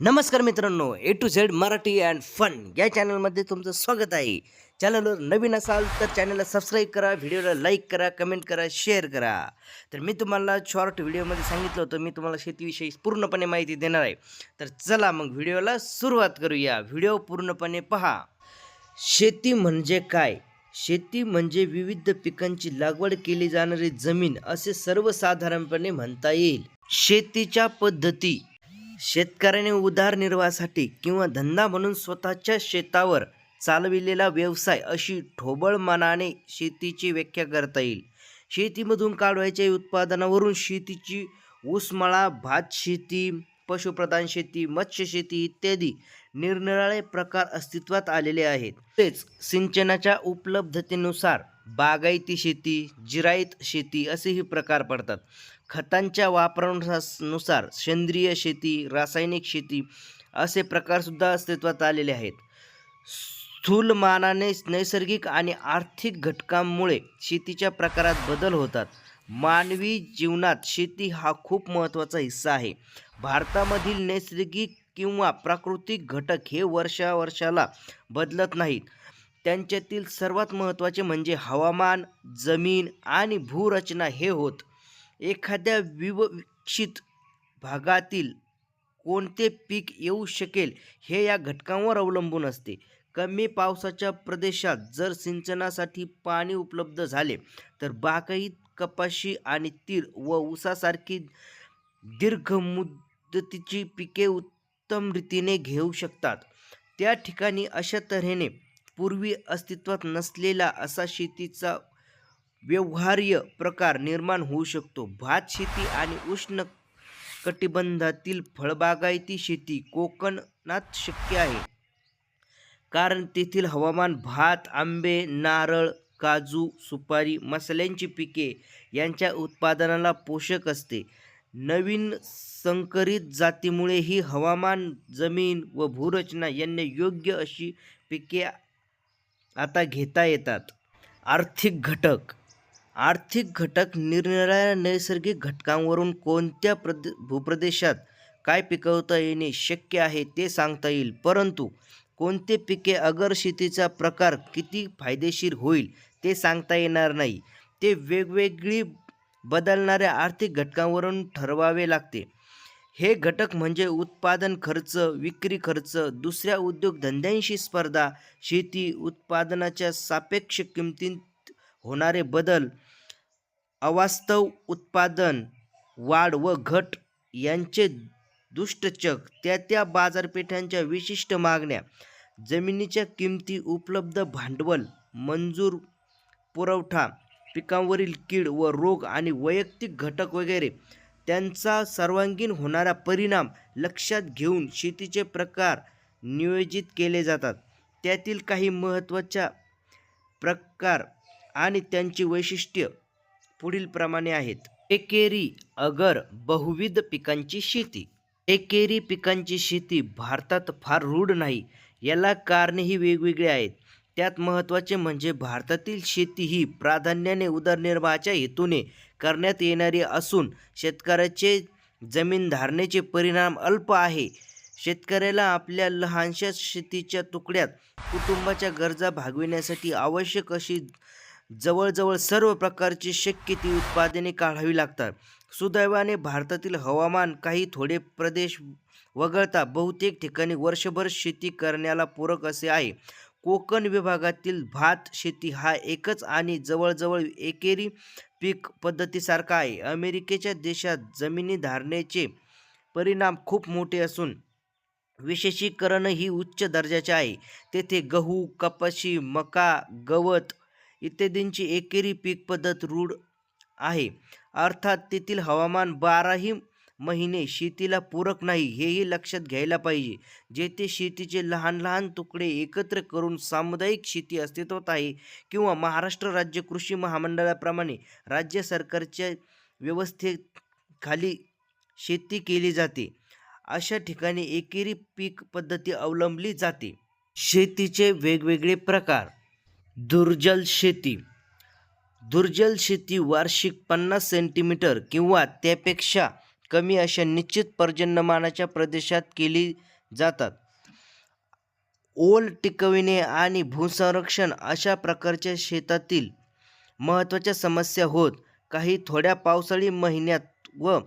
नमस्कार मित्रांनो A to Z Marathi and fun या चॅनलमध्ये तुमचं स्वागत आहे. चॅनलवर नवीन असाल तर चॅनलला सबस्क्राईब करा व्हिडिओला लाईक करा कमेंट करा शेअर करा. तर मी तुम्हाला शॉर्ट व्हिडिओमध्ये सांगितलं होतं मी तुम्हाला शेतीविषयी पूर्णपणे माहिती देणार आहे. तर चला मग व्हिडिओला सुरुवात करूया. व्हिडिओ पूर्णपणे पहा. शेती म्हणजे काय? शेती म्हणजे विविध पिकांची लागवड केली जाणारी जमीन असे सर्वसाधारणपणे म्हणता येईल. शेतीच्या पद्धती शेतकऱ्याने उदारनिर्वाहासाठी किंवा धंदा म्हणून स्वतःच्या शेतावर चालविलेला व्यवसाय अशी ठोबळ मनाने शेतीची व्याख्या करता येईल. शेतीमधून काढवायच्या उत्पादनावरून शेतीची ऊसमळा भात शेती पशुप्रधान शेती मत्स्य शेती इत्यादी निरनिराळे प्रकार अस्तित्वात आलेले आहेत. तेच सिंचनाच्या उपलब्धतेनुसार बागायती शेती जिरायत शेती असेही प्रकार पडतात. खतांच्या वापरानुसार सेंद्रिय शेती रासायनिक शेती असे प्रकारसुद्धा अस्तित्वात आलेले आहेत. स्थूलमानाने नैसर्गिक आणि आर्थिक घटकांमुळे शेतीच्या प्रकारात बदल होतात. मानवी जीवनात शेती हा खूप महत्त्वाचा हिस्सा आहे. भारतामधील नैसर्गिक किंवा प्राकृतिक घटक हे वर्षावर्षाला बदलत नाहीत. त्यांच्यातील सर्वात महत्त्वाचे म्हणजे हवामान जमीन आणि भूरचना हे होत एखाद्या विवक्षित भागातील कोणते पीक येऊ शकेल हे या घटकांवर अवलंबून असते. कमी पावसाच्या प्रदेशात जर सिंचनासाठी पाणी उपलब्ध झाले तर बागायत कपाशी आणि तीर व ऊसासारखी दीर्घ मुदतीची पिके उत्तम रीतीने घेऊ शकतात. त्या ठिकाणी अशा तऱ्हेने पूर्वी अस्तित्वात नसलेला असा शेतीचा व्यवहार्य प्रकार निर्माण होऊ शकतो. भात शेती आणि उष्ण कटिबंधातील फळबागायती शेती कोकणात शक्य आहे. कारण तेथील हवामान भात आंबे नारळ काजू सुपारी मसाल्यांची पिके यांच्या उत्पादनाला पोषक असते. नवीन संकरित जातीमुळे ही हवामान जमीन व भूरचना यांना योग्य अशी पिके आता घेता येतात. आर्थिक घटक आर्थिक घटक निरनिराळ्या नैसर्गिक घटकांवरून कोणत्या प्रद भूप्रदेशात काय पिकवता येणे शक्य आहे ते सांगता येईल. परंतु कोणते पिके अगर शेतीचा प्रकार किती फायदेशीर होईल ते सांगता येणार नाही. ते वेगवेगळी बदलणाऱ्या आर्थिक घटकांवरून ठरवावे लागते. हे घटक म्हणजे उत्पादन खर्च विक्री खर्च दुसऱ्या उद्योगधंद्यांशी स्पर्धा शेती उत्पादनाच्या सापेक्ष किमतीत होणारे बदल अवास्तव उत्पादन वाढ व घट यांचे दुष्टचक त्या त्या बाजारपेठांच्या विशिष्ट मागण्या जमिनीच्या किमती उपलब्ध भांडवल मंजूर पुरवठा पिकांवरील कीड व रोग आणि वैयक्तिक घटक वगैरे त्यांचा सर्वांगीण होणारा परिणाम लक्षात घेऊन शेतीचे प्रकार नियोजित केले जातात. त्यातील काही महत्त्वाच्या प्रकार आणि त्यांची वैशिष्ट्य पुढील प्रमाणे आहेत. एकेरी अगर बहुविध पिकांची शेती. एकेरी पिकांची शेती भारतात फार रूढ नाही. याला कारणेही वेगवेगळी आहेत. त्यात महत्त्वाचे म्हणजे भारतातील शेती ही प्राधान्याने उदरनिर्वाहाच्या हेतूने करण्यात येणारी असून शेतकऱ्याचे जमीन धारणेचे परिणाम अल्प आहे. शेतकऱ्याला आपल्या लहानशा शेतीच्या तुकड्यात कुटुंबाच्या गरजा भागविण्यासाठी आवश्यक अशी जवळजवळ सर्व प्रकारची शक्य ती उत्पादने काढावी लागतात. सुदैवाने भारतातील हवामान काही थोडे प्रदेश वगळता बहुतेक ठिकाणी वर्षभर शेती करण्याला पूरक असे आहे. कोकण विभागातील भात शेती हा एकच आणि जवळजवळ एकेरी पीक पद्धतीसारखा आहे. अमेरिकेच्या देशात जमिनी धारणेचे परिणाम खूप मोठे असून विशेषीकरण ही उच्च दर्जाचे आहे. तेथे गहू कपाशी मका गवत इत्यादींची एकेरी पीक पद्धत रूढ आहे. अर्थात तेथील हवामान बाराही महिने शेतीला पूरक नाही हेही लक्षात घ्यायला पाहिजे. जेथे शेतीचे लहान लहान तुकडे एकत्र करून सामुदायिक शेती अस्तित्वात आहे किंवा महाराष्ट्र राज्य कृषी महामंडळाप्रमाणे राज्य सरकारच्या व्यवस्थेखाली शेती केली जाते अशा ठिकाणी एकेरी पीक पद्धती अवलंबली जाते. शेतीचे वेगवेगळे प्रकार दुर्जल शेती. दुर्जल शेती वार्षिक पन्नास सेंटीमीटर किंवा त्यापेक्षा कमी अशा निश्चित पर्जन्यमानाच्या प्रदेशात केली जातात. ओल टिकविणे आणि भूसंरक्षण अशा प्रकारच्या शेतातील महत्त्वाच्या समस्या होत. काही थोड्या पावसाळी महिन्यात व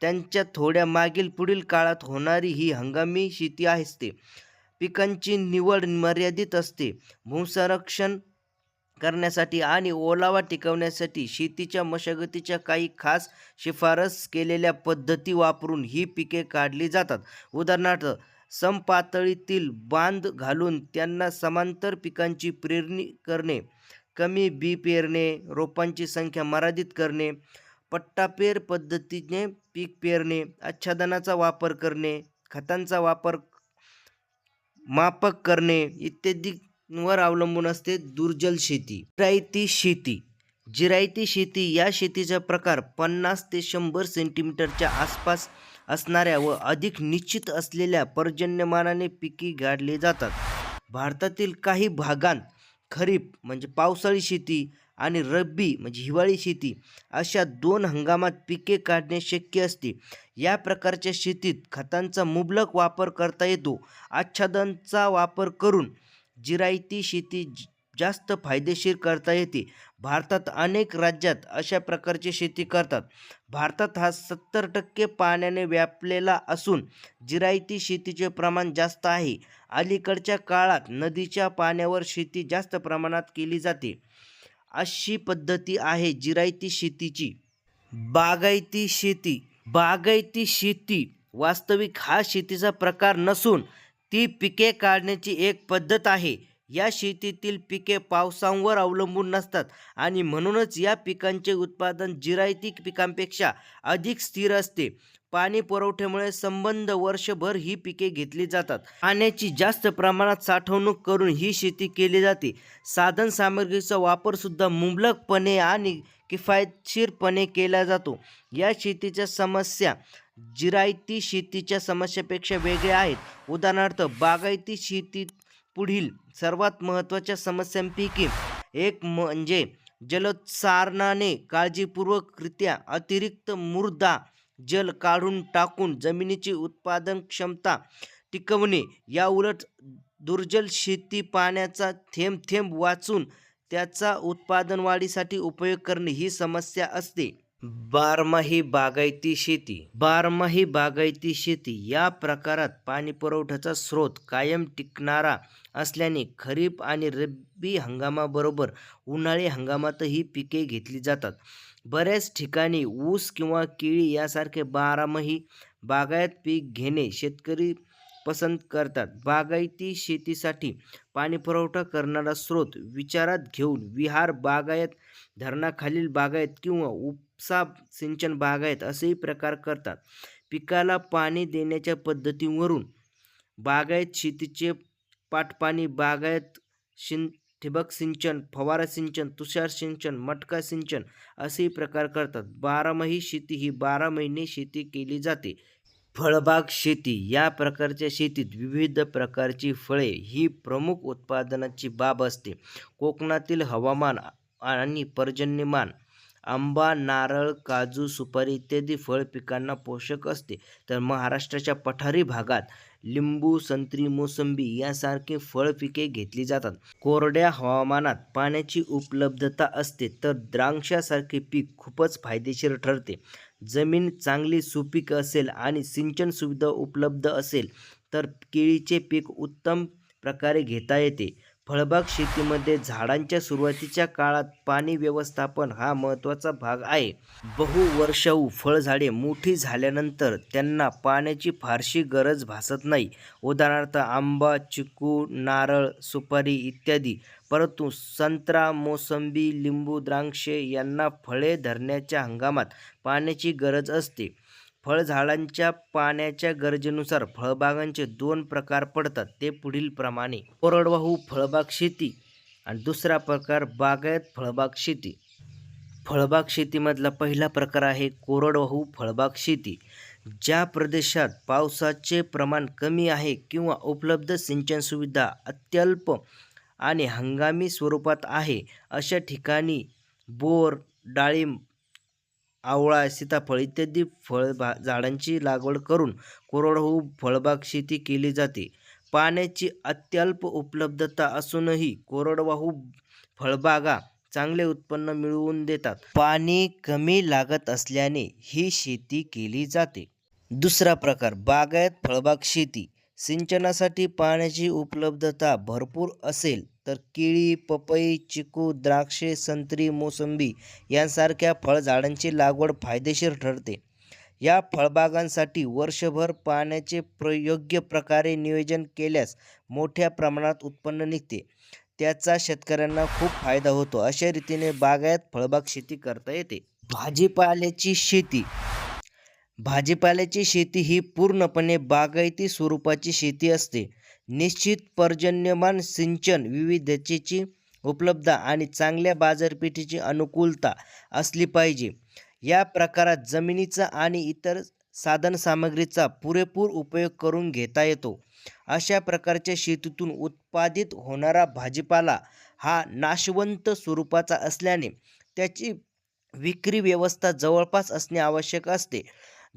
त्यांच्या थोड्या मागील पुढील काळात होणारी ही हंगामी शेती असते. पिकांची निवड मर्यादित असते. भूसंरक्षण करण्यासाठी आणि ओलावा टिकवण्यासाठी शेतीच्या मशागतीच्या काही खास शिफारस केलेल्या पद्धती वापरून ही पिके काढली जातात. उदाहरणार्थ समपातळीतील बांध घालून त्यांना समांतर पिकांची पेरणी करणे कमी बी पेरणे रोपांची संख्या मर्यादित करणे पट्टापेर पद्धतीने पीक पेरणे आच्छादनाचा वापर करणे खतांचा वापर मापक करणे इत्यादी वर अवलंबून असते दुर्जल शेती. जिरायती शेती. जिरायती शेती या शेतीचा प्रकार पन्नास ते शंभर सेंटीमीटरच्या आसपास असणाऱ्या व अधिक निश्चित असलेल्या पर्जन्यमानाने पिके गाडली जातात. भारतातील काही भागांत खरीप म्हणजे पावसाळी शेती आणि रब्बी म्हणजे हिवाळी शेती अशा दोन हंगामात पिके काढणे शक्य असते. या प्रकारच्या शेतीत खतांचा मुबलक वापर करता येतो. आच्छादनचा वापर करून जिरायती शेती जास्त फायदेशीर करता येते. भारतात अनेक राज्यात अशा प्रकारची शेती करतात. भारतात हा सत्तर टक्के पाण्याने व्यापलेला असून जिरायती शेतीचे प्रमाण जास्त आहे. अलीकडच्या काळात नदीच्या पाण्यावर शेती जास्त प्रमाणात केली जाते. अशी पद्धती आहे जिरायती शेतीची. बागायती शेती. बागायती शेती वास्तविक हा शेतीचा प्रकार नसून ती पिके काढण्याची एक पद्धत आहे. या शेतीतील पिके पावसांवर अवलंबून नसतात आणि म्हणूनच या पिकांचे उत्पादन जिरायती पिकांपेक्षा अधिक स्थिर असते. पाणी पुरवठ्यामुळे संबंध वर्षभर ही पिके घेतली जातात. पाण्याची जास्त प्रमाणात साठवणूक करून ही शेती केली जाते. साधन सामग्रीचा वापरसुद्धा मुबलकपणे आणि किफायतशीरपणे केला जातो. या शेतीच्या समस्या जिरायती शेतीच्या समस्यापेक्षा वेगळ्या आहेत. उदाहरणार्थ बागायती शेतीत पुढील सर्वात महत्त्वाच्या समस्यांपैकी एक म्हणजे जलोत्सारणाने काळजीपूर्वकरित्या अतिरिक्त मुर्दा जल काढून टाकून जमिनीची उत्पादन क्षमता टिकवणे या उलट दुर्जल शेती पाण्याचा थेंब थेंब वाचून त्याचा उत्पादन वाढीसाठी उपयोग करणे ही समस्या असते. बारमाही बागायती शेती. बारमाही बागायती शेती या प्रकारात पाणी पुरवठ्याचा स्रोत कायम टिकणारा असल्याने खरीप आणि रब्बी हंगामाबरोबर उन्हाळी हंगामातही पिके घेतली जातात. बऱ्याच ठिकाणी ऊस किंवा केळी यासारखे बारामाही बागायत पीक घेणे शेतकरी पसंत करतात. बागायती शेतीसाठी पाणी पुरवठा करणारा स्रोत विचारात घेऊन विहार बागायत धरणाखालील बागायत किंवा उप साप सिंचन बागायत असेही प्रकार करतात. पिकाला पाणी देण्याच्या पद्धतीवरून बागायत शेतीचे पाटपाणी बागायत शिं ठिबक सिंचन फवारा सिंचन तुषार सिंचन मटका सिंचन असेही प्रकार करतात. बारामही शेती ही बारा महिने शेती केली जाते. फळबाग शेती या प्रकारच्या शेतीत विविध प्रकारची फळे ही प्रमुख उत्पादनाची बाब असते. कोकणातील हवामान आणि पर्जन्यमान आंबा नारळ काजू सुपारी इत्यादी फळ पिकांना पोषक असते. तर महाराष्ट्राच्या पठारी भागात लिंबू संत्री मोसंबी यासारखी फळ पिके घेतली जातात. कोरड्या हवामानात पाण्याची उपलब्धता असते तर द्राक्षासारखे पीक खूपच फायदेशीर ठरते. जमीन चांगली सुपीक असेल आणि सिंचन सुविधा उपलब्ध असेल तर केळीचे पीक उत्तम प्रकारे घेता येते. फळबाग शेतीमध्ये झाडांच्या सुरुवातीच्या काळात पाणी व्यवस्थापन हा महत्त्वाचा भाग आहे. बहुवर्षाऊ फळझाडे मोठी झाल्यानंतर त्यांना पाण्याची फारशी गरज भासत नाही. उदाहरणार्थ आंबा चिकू नारळ सुपारी इत्यादी. परंतु संत्रा मोसंबी लिंबू द्राक्षे यांना फळे धरण्याच्या हंगामात पाण्याची गरज असते. फळझाडांच्या पाण्याच्या गरजेनुसार फळबागांचे दोन प्रकार पडतात ते पुढीलप्रमाणे कोरडवाहू फळबाग शेती आणि दुसरा प्रकार बागायत फळबाग शेती. फळबाग शेतीमधला पहिला प्रकार आहे कोरडवाहू फळबाग शेती. ज्या प्रदेशात पावसाचे प्रमाण कमी आहे किंवा उपलब्ध सिंचन सुविधा अत्यल्प आणि हंगामी स्वरूपात आहे अशा ठिकाणी बोर डाळिंब आवळा सीताफळ इत्यादी फळभा झाडांची लागवड करून कोरडवाहू फळबाग शेती केली जाते. पाण्याची अत्यल्प उपलब्धता असूनही कोरडवाहू फळबागा चांगले उत्पन्न मिळवून देतात. पाणी कमी लागत असल्याने ही शेती केली जाते. दुसरा प्रकार बागायत फळबाग शेती. सिंचनासाठी पाण्याची उपलब्धता भरपूर असेल तर केळी पपई चिकू द्राक्षे संत्री मोसंबी यांसारख्या फळझाडांची लागवड फायदेशीर ठरते. या फळबागांसाठी वर्षभर पाण्याचे प्रयोग्य प्रकारे नियोजन केल्यास मोठ्या प्रमाणात उत्पन्न निघते. त्याचा शेतकऱ्यांना खूप फायदा होतो. अशा रीतीने बागायत फळबाग शेती करता येते. भाजीपाल्याची शेती. भाजीपाल्याची शेती ही पूर्णपणे बागायती स्वरूपाची शेती असते. निश्चित पर्जन्यमान सिंचन विविधतेची उपलब्धता आणि चांगल्या बाजारपेठेची अनुकूलता असली पाहिजे. या प्रकारात जमिनीचा आणि इतर साधनसामग्रीचा पुरेपूर उपयोग करून घेता येतो. अशा प्रकारच्या शेतीतून उत्पादित होणारा भाजीपाला हा नाशवंत स्वरूपाचा असल्याने त्याची विक्री व्यवस्था जवळपास असणे आवश्यक असते.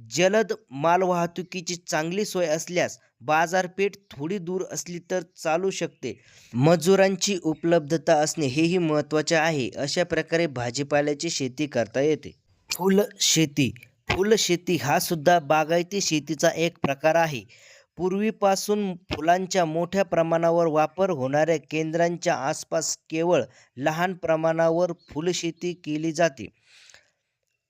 जलद मालवाहतुकीची चांगली सोय असल्यास बाजारपेठ थोडी दूर असली तर चालू शकते. मजुरांची उपलब्धता असणे हेही महत्त्वाचे आहे अशा प्रकारे भाजीपाल्याची शेती करता येते. फुल शेती फुलशेती हा सुद्धा बागायती शेतीचा एक प्रकार आहे. पूर्वीपासून फुलांच्या मोठ्या प्रमाणावर वापर होणाऱ्या केंद्रांच्या आसपास केवळ लहान प्रमाणावर फुलशेती केली जाते.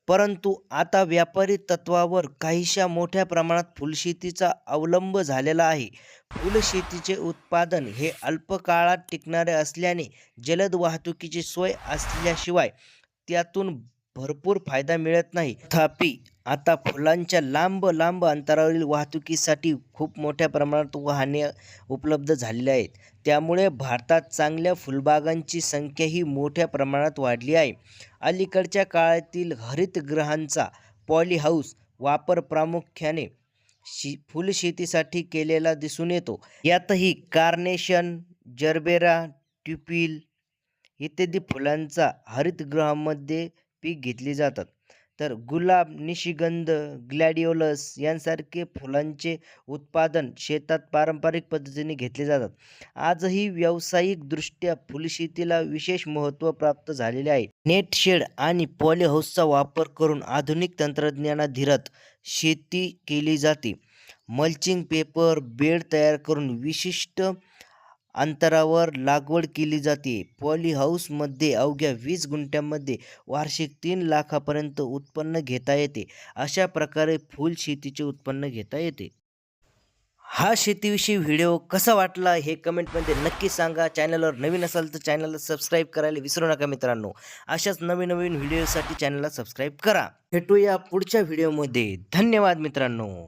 परंतु आता व्यापारी तत्वावर काहीशा मोठ्या प्रमाणात फुलशेतीचा अवलंब झालेला आहे. फुलशेतीचे उत्पादन हे अल्प काळात टिकणारे असल्याने जलद वाहतुकीची सोय असल्याशिवाय त्यातून भरपूर फायदा मिळत नाही. तथापि आता फुलांच्या लांब लांब अंतरावरील वाहतुकीसाठी खूप मोठ्या प्रमाणात वाहने उपलब्ध झालेली आहेत. त्यामुळे भारतात चांगल्या फुलबागांची संख्या ही मोठ्या प्रमाणात वाढली आहे. अलीकडच्या काळातील हरितगृहांचा पॉलीहाऊस वापर प्रामुख्याने शि फुलशेतीसाठी केलेला दिसून येतो. यातही कार्नेशन जर्बेरा ट्युपिल इत्यादी फुलांचा हरितगृहामध्ये पीक घेतली जातात. तर गुलाब निशिगंध ग्लॅडिओलस यांसारखे फुलांचे उत्पादन शेतात पारंपरिक पद्धतीने घेतले जातात. आजही व्यावसायिकदृष्ट्या फुलशेतीला विशेष महत्त्व प्राप्त झालेले आहे. नेट शेड आणि पॉलीहाऊसचा वापर करून आधुनिक तंत्रज्ञानाधीरत शेती केली जाते. मल्चिंग पेपर बेड तयार करून विशिष्ट अंतरावर लागवड केली जाते. पॉलीहाऊसमध्ये अवघ्या वीस गुंठ्यामध्ये वार्षिक तीन लाखापर्यंत उत्पन्न घेता येते. अशा प्रकारे फुल शेतीचे उत्पन्न घेता येते. हा शेतीविषयी व्हिडिओ कसा वाटला हे कमेंटमध्ये नक्की सांगा. चॅनलवर नवीन असाल तर चॅनलला सबस्क्राईब करायला विसरू नका मित्रांनो. अशाच नवीन नवीन व्हिडिओसाठी चॅनलला सबस्क्राईब करा. भेटूया पुढच्या व्हिडिओमध्ये. धन्यवाद मित्रांनो.